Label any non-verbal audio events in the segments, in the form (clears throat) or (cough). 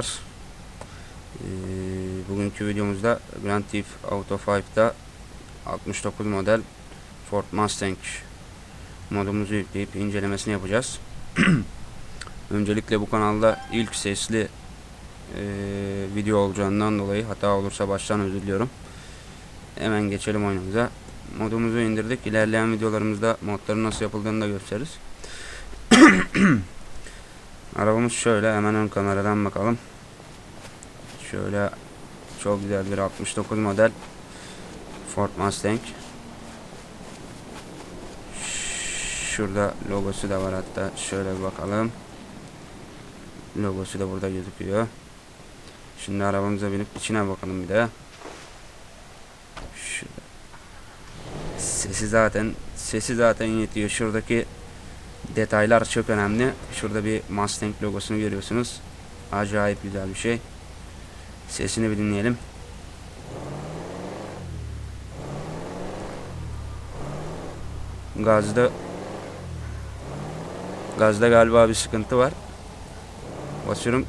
arkadaşlar. Ee, bugünkü videomuzda Grand Theft Auto 5'da 69 model Ford Mustang modumuzu yükleyip incelemesini yapacağız. (clears throat) Öncelikle bu kanalda ilk sesli e, video olacağından dolayı hata olursa baştan özür diliyorum. Hemen geçelim oyunumuza. Modumuzu indirdik. İlerleyen videolarımızda modların nasıl yapıldığını da gösteririz. (clears throat) Arabamız şöyle hemen ön kameradan bakalım. Şöyle çok güzel bir 69 model Ford Mustang. Şurada logosu da var hatta şöyle bir bakalım. Logosu da burada gözüküyor. Şimdi arabamıza binip içine bakalım bir de. Şurada. Sesi zaten sesi zaten yetiyor. Şuradaki detaylar çok önemli. Şurada bir Mustang logosunu görüyorsunuz. Acayip güzel bir şey. Sesini bir dinleyelim. Gazda Gazda galiba bir sıkıntı var. Basıyorum.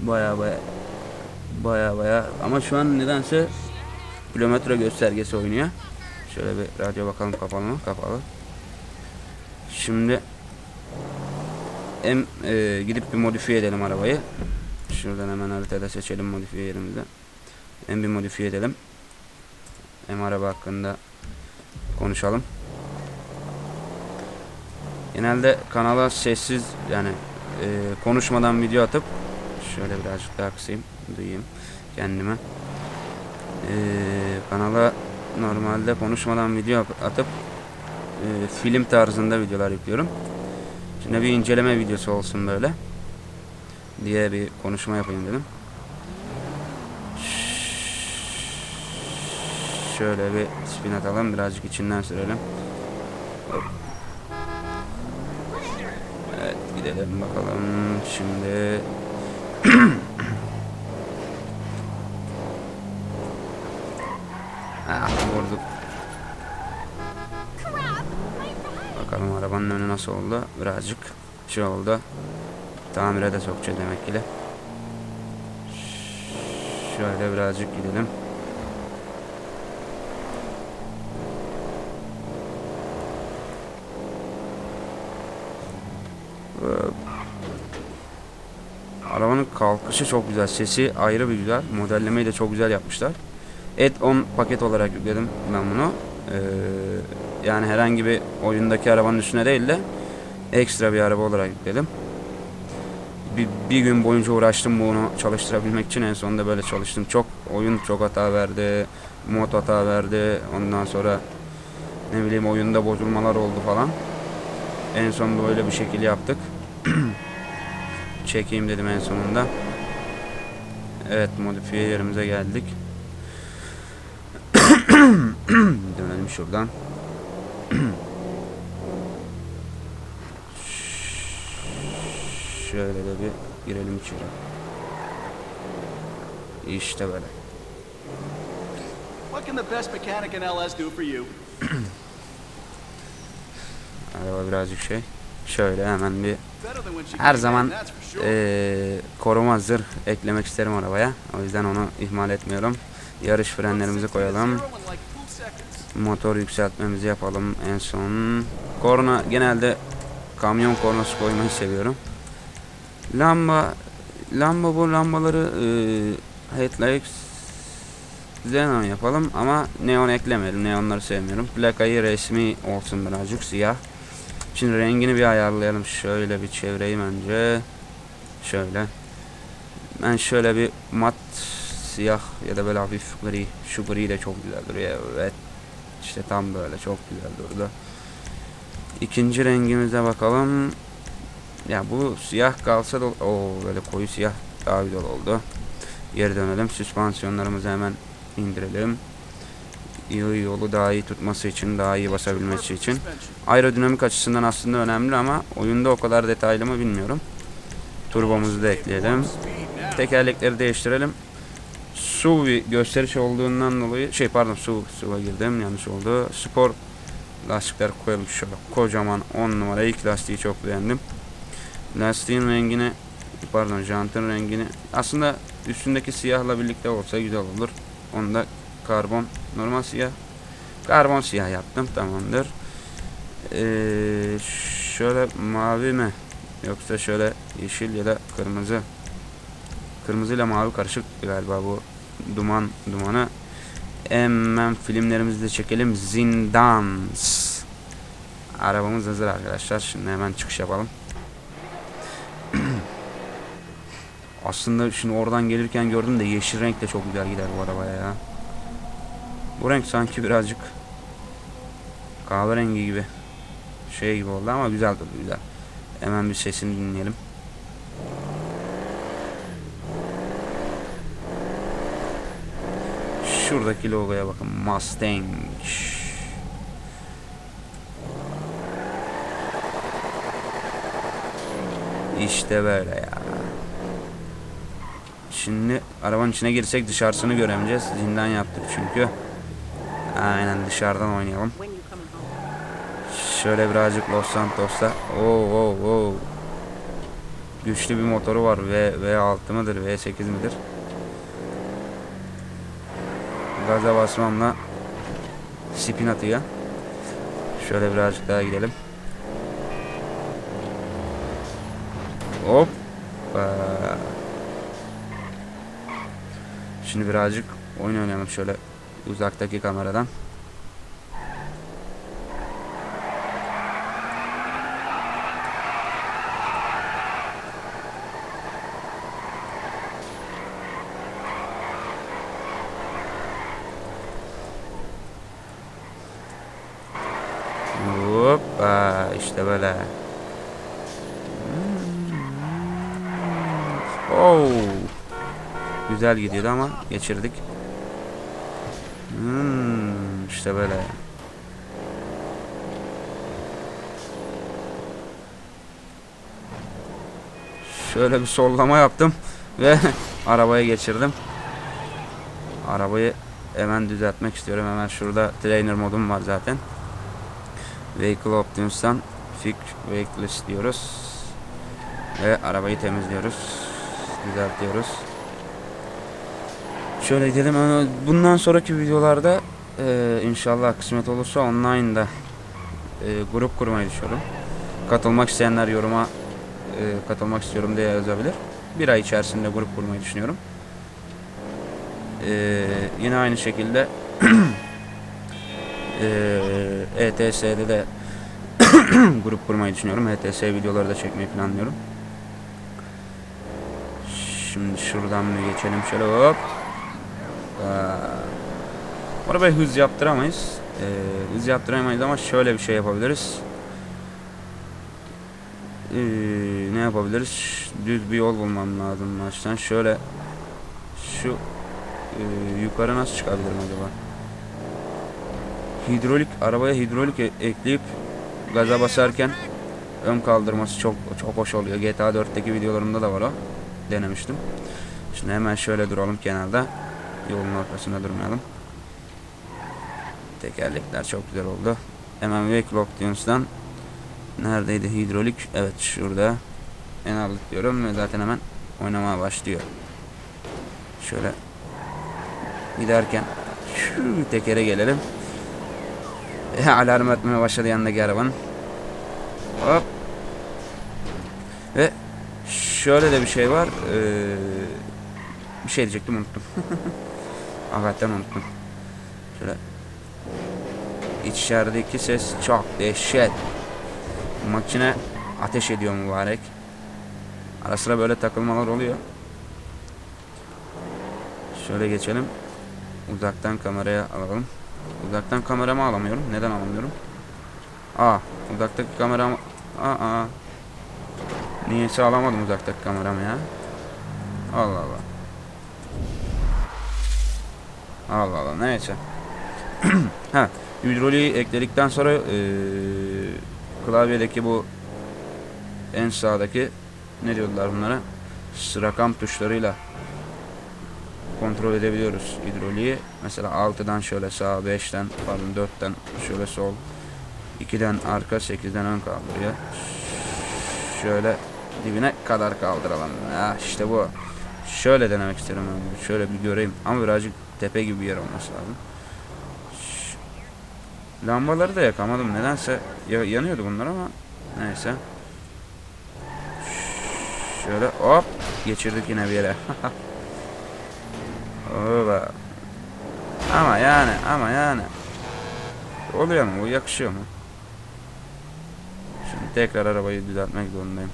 Baya baya baya baya ama şu an nedense kilometre göstergesi oynuyor. Şöyle bir radyo bakalım kapalı mı? Kapalı. Şimdi hem e, gidip bir modifiye edelim arabayı. Şuradan hemen haritada seçelim modifiye yerimizi. Hem bir modifiye edelim. Hem araba hakkında konuşalım. Genelde kanala sessiz yani e, konuşmadan video atıp şöyle birazcık daha kısayım duyayım kendime. E, kanala normalde konuşmadan video atıp e, film tarzında videolar yüklüyorum. Şimdi bir inceleme videosu olsun böyle diye bir konuşma yapayım dedim. Şöyle bir spin atalım birazcık içinden sürelim. Evet gidelim bakalım şimdi. (clears throat) nasıl oldu. Birazcık şey oldu. Tamire de sokacağız demek ki. Şöyle birazcık gidelim. Arabanın kalkışı çok güzel. Sesi ayrı bir güzel. Modellemeyi de çok güzel yapmışlar. Add-on paket olarak yükledim ben bunu. Ee, yani herhangi bir oyundaki arabanın üstüne değil de ekstra bir araba olarak yükledim. Bir, bir gün boyunca uğraştım bunu çalıştırabilmek için en sonunda böyle çalıştım. Çok oyun çok hata verdi, mod hata verdi. Ondan sonra ne bileyim oyunda bozulmalar oldu falan. En son böyle bir şekil yaptık. (clears throat) Çekeyim dedim en sonunda. Evet modifiye yerimize geldik. (clears throat) Dönelim şuradan. Şöyle de bir girelim içeri. İşte böyle. What can the best mechanic in LS do for you? (clears throat) Araba birazcık şey. Şöyle hemen bir her zaman eee, koruma zırh eklemek isterim arabaya. O yüzden onu ihmal etmiyorum. Yarış frenlerimizi koyalım. Motor yükseltmemizi yapalım en son. Korna genelde kamyon kornası koymayı seviyorum. Lamba lamba bu lambaları eee headlights xenon yapalım ama neon eklemeyelim. Neonları sevmiyorum. Plakayı resmi olsun birazcık siyah. Şimdi rengini bir ayarlayalım. Şöyle bir çevireyim önce. Şöyle. Ben şöyle bir mat siyah ya da böyle hafif gri. Şu gri de çok güzel duruyor. Evet. İşte tam böyle çok güzel durdu. İkinci rengimize bakalım. Ya bu siyah kalsa da o böyle koyu siyah daha güzel oldu. Geri dönelim. Süspansiyonlarımızı hemen indirelim. İyi yolu daha iyi tutması için, daha iyi basabilmesi için. Aerodinamik açısından aslında önemli ama oyunda o kadar detaylı mı bilmiyorum. Turbomuzu da ekleyelim. Tekerlekleri değiştirelim. SUV gösteriş olduğundan dolayı şey pardon SUV SUV'a girdim yanlış oldu. Spor lastikler koyalım şöyle kocaman 10 numara ilk lastiği çok beğendim. Lastiğin rengini pardon jantın rengini aslında üstündeki siyahla birlikte olsa güzel olur. Onu da karbon normal siyah. Karbon siyah yaptım tamamdır. Ee, şöyle mavi mi? Yoksa şöyle yeşil ya da kırmızı. Kırmızı ile mavi karışık galiba bu duman dumanı hemen filmlerimizi de çekelim. Zindans. Arabamız hazır arkadaşlar. Şimdi hemen çıkış yapalım aslında şimdi oradan gelirken gördüm de yeşil renk de çok güzel gider bu arabaya ya bu renk sanki birazcık kahverengi gibi şey gibi oldu ama güzel durdu güzel hemen bir sesini dinleyelim Şuradaki logoya bakın. Mustang. İşte böyle ya. Şimdi arabanın içine girsek dışarısını göremeyeceğiz. Zindan yaptık çünkü. Aynen dışarıdan oynayalım. Şöyle birazcık Los Santos'ta. Oo oo oo. Güçlü bir motoru var. V V6 mıdır? V8 midir? Gaza basmamla spin atıyor. Şöyle birazcık daha gidelim. Hop. Şimdi birazcık oyun oynayalım şöyle uzaktaki kameradan. Hoppa işte böyle. Oh. Güzel gidiyordu ama geçirdik. Hmm, işte böyle. Şöyle bir sollama yaptım ve (laughs) arabaya geçirdim. Arabayı hemen düzeltmek istiyorum. Hemen şurada trainer modum var zaten. Vehicle Optimus'tan Fix Vehicles diyoruz. Ve arabayı temizliyoruz. Düzeltiyoruz. Şöyle gidelim. Ee, Bundan sonraki videolarda e, inşallah kısmet olursa online'da e, grup kurmayı düşünüyorum. Katılmak isteyenler yoruma e, katılmak istiyorum diye yazabilir. Bir ay içerisinde grup kurmayı düşünüyorum. E, yine aynı şekilde (clears throat) Eee ETS'de de (clears throat) grup kurmayı düşünüyorum. ETS videoları da çekmeyi planlıyorum. Şimdi şuradan bir geçelim şöyle hop. Aa, Arabaya hız yaptıramayız. Eee, hız yaptıramayız ama şöyle bir şey yapabiliriz. Eee, ne yapabiliriz? Düz bir yol bulmam lazım baştan. Şöyle şu eee, yukarı nasıl çıkabilirim acaba? hidrolik arabaya hidrolik e- ekleyip gaza basarken ön kaldırması çok çok hoş oluyor. GTA 4'teki videolarımda da var o. Denemiştim. Şimdi hemen şöyle duralım kenarda. Yolun ortasında durmayalım. Tekerlekler çok güzel oldu. Wake Options'dan neredeydi hidrolik? Evet şurada. En aldık diyorum ve zaten hemen oynamaya başlıyor. Şöyle giderken şu tekere gelelim. Alarm etmeye başladı yanındaki arabanın. Hop. Ve şöyle de bir şey var. Ee, bir şey diyecektim unuttum. (laughs) Hakikaten unuttum. Şöyle. İçerideki ses çok dehşet. Makine ateş ediyor mübarek. Ara sıra böyle takılmalar oluyor. Şöyle geçelim. Uzaktan kameraya alalım. Uzaktan kameramı alamıyorum. Neden alamıyorum? Aa, uzaktaki kameram... Aa, Niyeyse alamadım uzaktaki kameramı ya. Allah Allah. Allah Allah neyse. (clears throat) ha, hidroliği ekledikten sonra eee klavyedeki bu en sağdaki ne diyorlar bunlara? Rakam tuşlarıyla kontrol edebiliyoruz hidroliği. Mesela 6'dan şöyle sağ, 5'ten pardon 4'ten şöyle sol, 2'den arka, 8'den ön kaldırıyor. Şöyle dibine kadar kaldıralım. Ya işte bu. Şöyle denemek istedim ben. Şöyle bir göreyim. Ama birazcık tepe gibi bir yer olması lazım. Lambaları da yakamadım. Nedense ya- yanıyordu bunlar ama neyse. Şöyle hop geçirdik yine bir yere. (laughs) Oba. Ama yani ama yani. Oluyor mu? Bu yakışıyor mu? Şimdi tekrar arabayı düzeltmek zorundayım.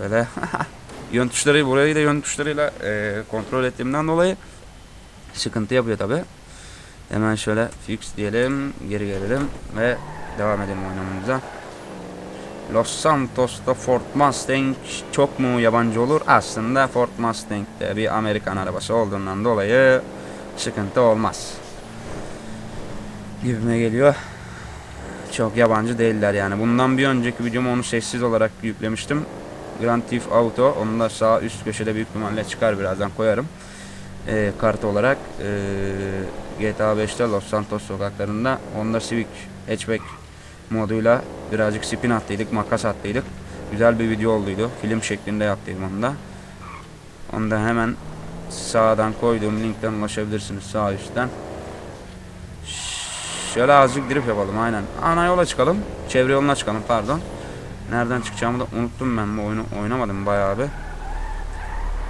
Böyle (laughs) yön tuşları burayı da yön tuşlarıyla e, kontrol ettiğimden dolayı sıkıntı yapıyor tabi. Hemen şöyle fix diyelim, geri gelelim ve devam edelim oynamamıza. Los Santos'ta Ford Mustang çok mu yabancı olur? Aslında Ford Mustang bir Amerikan arabası olduğundan dolayı sıkıntı olmaz. Gibime geliyor. Çok yabancı değiller yani. Bundan bir önceki videomu onu sessiz olarak yüklemiştim. Grand Theft Auto. Onu da sağ üst köşede büyük ihtimalle çıkar birazdan koyarım. Ee, kart olarak ee, GTA 5'te Los Santos sokaklarında Honda Civic hatchback moduyla birazcık spin attıydık, makas attıydık. Güzel bir video olduydu. Film şeklinde yaptıydım onu da. Onu da hemen sağdan koyduğum linkten ulaşabilirsiniz sağ üstten. Şöyle azıcık drip yapalım aynen. Ana yola çıkalım. Çevre yoluna çıkalım pardon. Nereden çıkacağımı da unuttum ben bu oyunu oynamadım bayağı bir.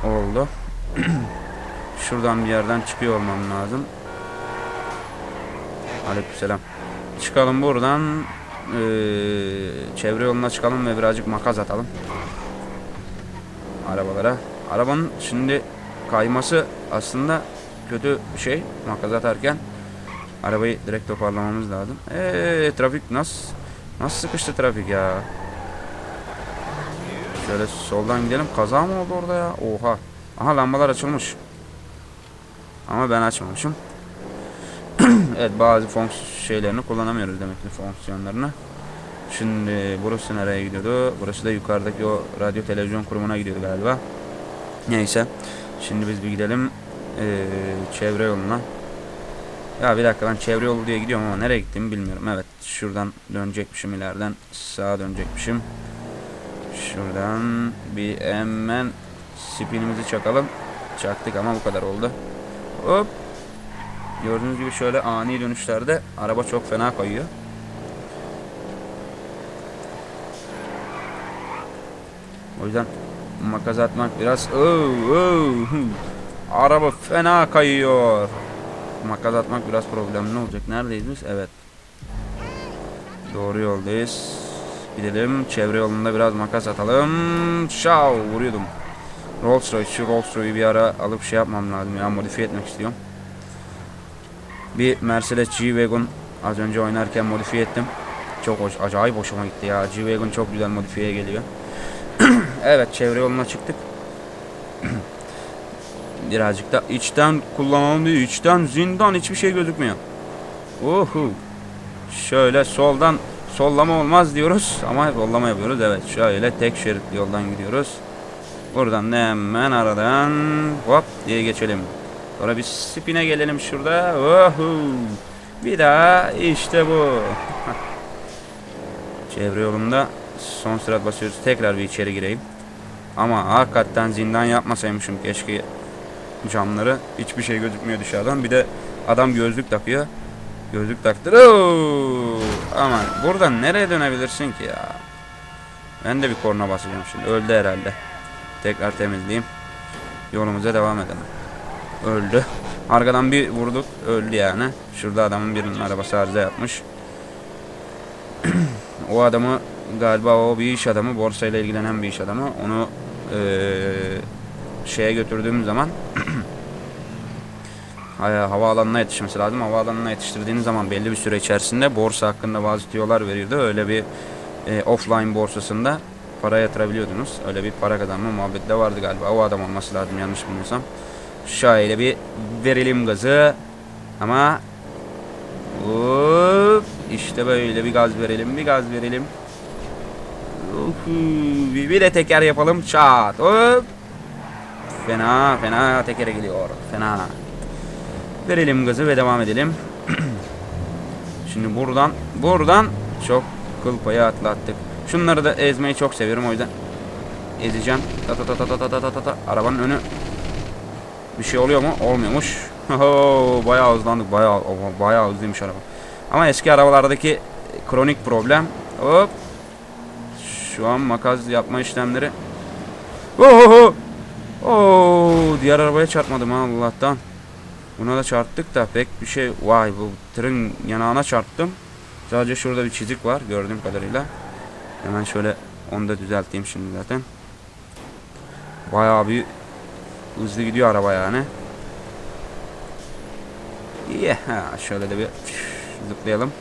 Oldu. (clears throat) Şuradan bir yerden çıkıyor olmam lazım. Aleykümselam. Çıkalım buradan. Ee, çevre yoluna çıkalım ve birazcık makas atalım. Arabalara. Arabanın şimdi kayması aslında kötü şey makas atarken. Arabayı direkt toparlamamız lazım. Eee trafik nasıl nasıl sıkıştı trafik ya? Şöyle soldan gidelim. Kaza mı oldu orada ya? Oha. Aha lambalar açılmış. Ama ben açmamışım. (clears throat) evet bazı fonksiyon şeylerini kullanamıyoruz demek ki fonksiyonlarını. Şimdi burası nereye gidiyordu? Burası da yukarıdaki o radyo televizyon kurumuna gidiyordu galiba. Neyse. Şimdi biz bir gidelim ee, çevre yoluna. Ya bir dakika ben çevre yolu diye gidiyorum ama nereye gittiğimi bilmiyorum. Evet şuradan dönecekmişim ileriden sağa dönecekmişim. Şuradan bir hemen spinimizi çakalım. Çaktık ama bu kadar oldu. Hop. Gördüğünüz gibi şöyle ani dönüşlerde araba çok fena kayıyor. O yüzden makas atmak biraz oh, oh. araba fena kayıyor. Makas atmak biraz problemli olacak. Neredeyiz biz? Evet. Doğru yoldayız. Gidelim. Çevre yolunda biraz makas atalım. Şav vuruyordum. Rolls Royce. Şu Rolls Royce'u bir ara alıp şey yapmam lazım ya. Modifiye etmek istiyorum. Bir Mercedes G-Wagon az önce oynarken modifiye ettim. Çok hoş, acayip hoşuma gitti ya. G-Wagon çok güzel modifiye geliyor. (clears throat) evet çevre yoluna çıktık. (clears throat) Birazcık da içten kullanalım diye içten zindan hiçbir şey gözükmüyor. Uhu. Şöyle soldan sollama olmaz diyoruz ama sollama yapıyoruz. Evet şöyle tek şeritli yoldan gidiyoruz. Buradan da hemen aradan hop diye geçelim. Sonra bir spine gelelim şurada. Uhu. Bir daha işte bu. (laughs) Çevre yolunda son sıra basıyoruz. Tekrar bir içeri gireyim. Ama hakikaten zindan yapmasaymışım keşke camları. Hiçbir şey gözükmüyor dışarıdan. Bir de adam gözlük takıyor. Gözlük taktı. Oo! Aman buradan nereye dönebilirsin ki ya? Ben de bir korna basacağım şimdi. Öldü herhalde. Tekrar temizleyeyim. Yolumuza devam edelim. Öldü. Arkadan bir vurduk. Öldü yani. Şurada adamın birinin arabası arıza yapmış. (clears throat) o adamı galiba o bir iş adamı. Borsayla ilgilenen bir iş adamı. Onu eee şeye götürdüğüm zaman havaalanına yetişmesi lazım. Havaalanına yetiştirdiğiniz zaman belli bir süre içerisinde borsa hakkında bazı tüyolar veriyordu. Öyle bir e, offline borsasında para yatırabiliyordunuz. Öyle bir para kazanma muhabbeti de vardı galiba. O adam olması lazım yanlış bilmiyorsam. Şöyle bir verelim gazı. Ama Hop, işte böyle bir gaz verelim, bir gaz verelim. Bir, bir de teker yapalım. Çat. Hop. Fena fena tekere geliyor. Fena. Verelim gazı ve devam edelim. (clears throat) Şimdi buradan buradan çok kıl payı atlattık. Şunları da ezmeyi çok seviyorum o yüzden ezeceğim. Ta ta ta ta ta ta ta ta ta. Arabanın önü bir şey oluyor mu? Olmuyormuş. (laughs) Ho, bayağı hızlandık. Bayağı bayağı hızlıymış araba. Ama eski arabalardaki kronik problem. Hop. Şu an makas yapma işlemleri. Oho. Oo, diğer arabaya çarpmadım ha Allah'tan. Buna da çarptık da pek bir şey. Vay bu tırın yanağına çarptım. Sadece şurada bir çizik var gördüğüm kadarıyla. Hemen şöyle onu da düzelteyim şimdi zaten. Bayağı bir hızlı gidiyor araba yani. Ha, şöyle de bir zıplayalım.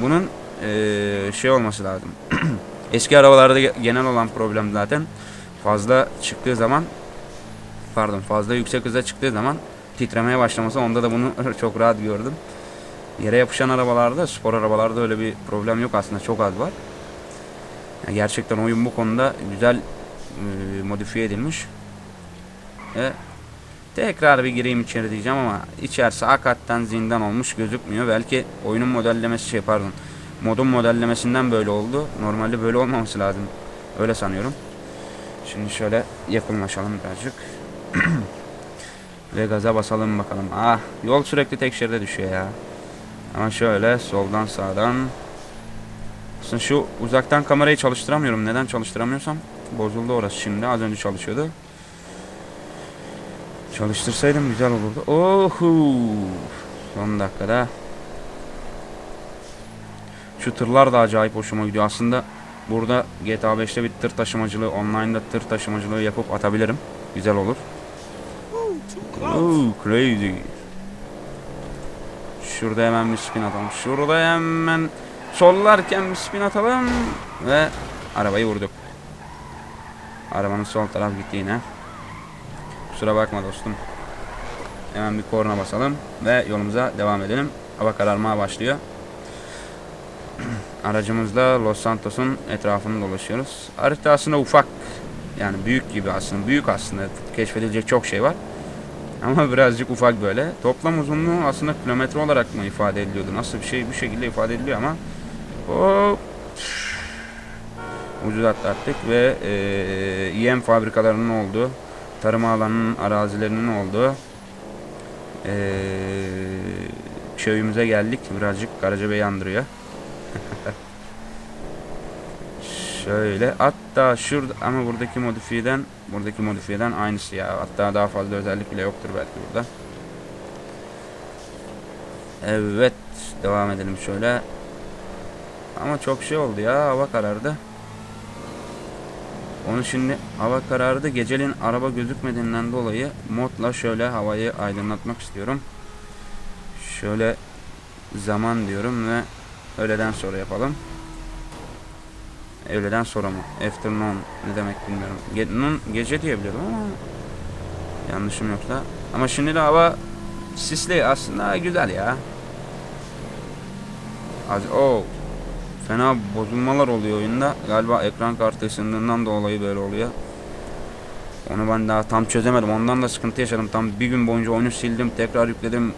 Bunun eee, şey olması lazım. (clears throat) Eski arabalarda ge- genel olan problem zaten fazla çıktığı zaman pardon fazla yüksek hıza çıktığı zaman titremeye başlaması onda da bunu (laughs) çok rahat gördüm. Yere yapışan arabalarda, spor arabalarda öyle bir problem yok aslında çok az var. Yani gerçekten oyun bu konuda güzel e, modifiye edilmiş. E, tekrar bir gireyim içeri diyeceğim ama içerisi hakikaten zindan olmuş gözükmüyor. Belki oyunun modellemesi şey pardon modun modellemesinden böyle oldu. Normalde böyle olmaması lazım. Öyle sanıyorum. Şimdi şöyle yakınlaşalım birazcık. (clears throat) Ve gaza basalım bakalım. Ah yol sürekli tek şeride düşüyor ya. Ama şöyle soldan sağdan. Aslında şu uzaktan kamerayı çalıştıramıyorum. Neden çalıştıramıyorsam bozuldu orası şimdi. Az önce çalışıyordu. Çalıştırsaydım güzel olurdu. Ohu. Son dakikada. Şu tırlar da acayip hoşuma gidiyor. Aslında burada GTA 5'te bir tır taşımacılığı, online'da tır taşımacılığı yapıp atabilirim. Güzel olur. Oh, crazy. Şurada hemen bir spin atalım. Şurada hemen sollarken bir spin atalım ve arabayı vurduk. Arabanın sol taraf gitti yine. Kusura bakma dostum. Hemen bir korna basalım ve yolumuza devam edelim. Hava kararmaya başlıyor. (clears throat) Aracımızla Los Santos'un etrafını dolaşıyoruz. Harita aslında ufak. Yani büyük gibi aslında. Büyük aslında. Keşfedilecek çok şey var. Ama birazcık ufak böyle. Toplam uzunluğu aslında kilometre olarak mı ifade ediliyordu? Nasıl bir şey bir şekilde ifade ediliyor ama hop ucuz atlattık ve e, yem fabrikalarının olduğu, tarım alanının arazilerinin olduğu e, köyümüze geldik. Birazcık Karacabey andırıyor. (laughs) Şöyle hatta şurada ama buradaki modifiyeden buradaki modifiyeden aynısı ya. Hatta daha fazla özellik bile yoktur belki burada. Evet devam edelim şöyle. Ama çok şey oldu ya hava karardı. Onu şimdi hava karardı geceliğin araba gözükmediğinden dolayı modla şöyle havayı aydınlatmak istiyorum. Şöyle zaman diyorum ve öğleden sonra yapalım. Öğleden sonra mı? Afternoon ne demek bilmiyorum. Ge noon, gece diyebilirim ama yanlışım yoksa. Ama şimdi de hava sisli aslında güzel ya. Az o fena bozulmalar oluyor oyunda. Galiba ekran kartı ısındığından dolayı böyle oluyor. Onu ben daha tam çözemedim. Ondan da sıkıntı yaşadım. Tam bir gün boyunca oyunu sildim, tekrar yükledim.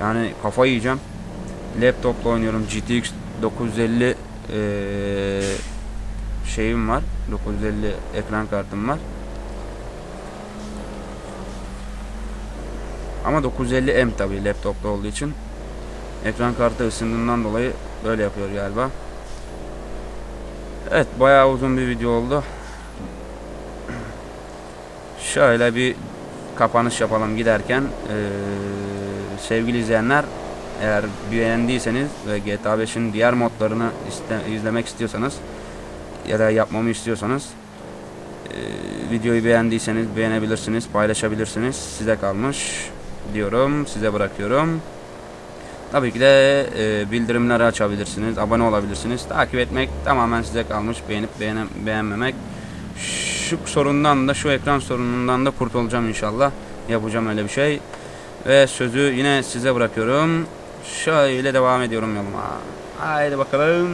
Yani kafayı yiyeceğim. Laptopla oynuyorum. GTX 950 eee şeyim var. 950 ekran kartım var. Ama 950M tabii laptopta olduğu için. Ekran kartı ısındığından dolayı böyle yapıyor galiba. Evet bayağı uzun bir video oldu. Şöyle bir kapanış yapalım giderken. Ee, sevgili izleyenler eğer beğendiyseniz ve GTA 5'in diğer modlarını iste, izlemek istiyorsanız ya da yapmamı istiyorsanız e, videoyu beğendiyseniz beğenebilirsiniz, paylaşabilirsiniz. Size kalmış diyorum, size bırakıyorum. Tabii ki de e, bildirimleri açabilirsiniz, abone olabilirsiniz. Takip etmek tamamen size kalmış. Beğenip beğene, beğenmemek. Şu sorundan da, şu ekran sorunundan da kurtulacağım inşallah. Yapacağım öyle bir şey. Ve sözü yine size bırakıyorum. Şöyle devam ediyorum yoluma. Haydi bakalım.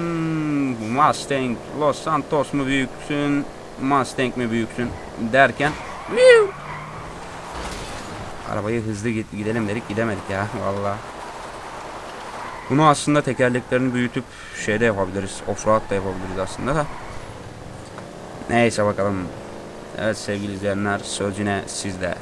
Mustang, Los Santos mu büyüksün, Mustang mi büyüksün derken Miu! Arabayı hızlı gidelim dedik gidemedik ya vallahi. Bunu aslında tekerleklerini büyütüp şeyde yapabiliriz. Offroad da yapabiliriz aslında da. Neyse bakalım. Evet sevgili izleyenler söz yine sizde.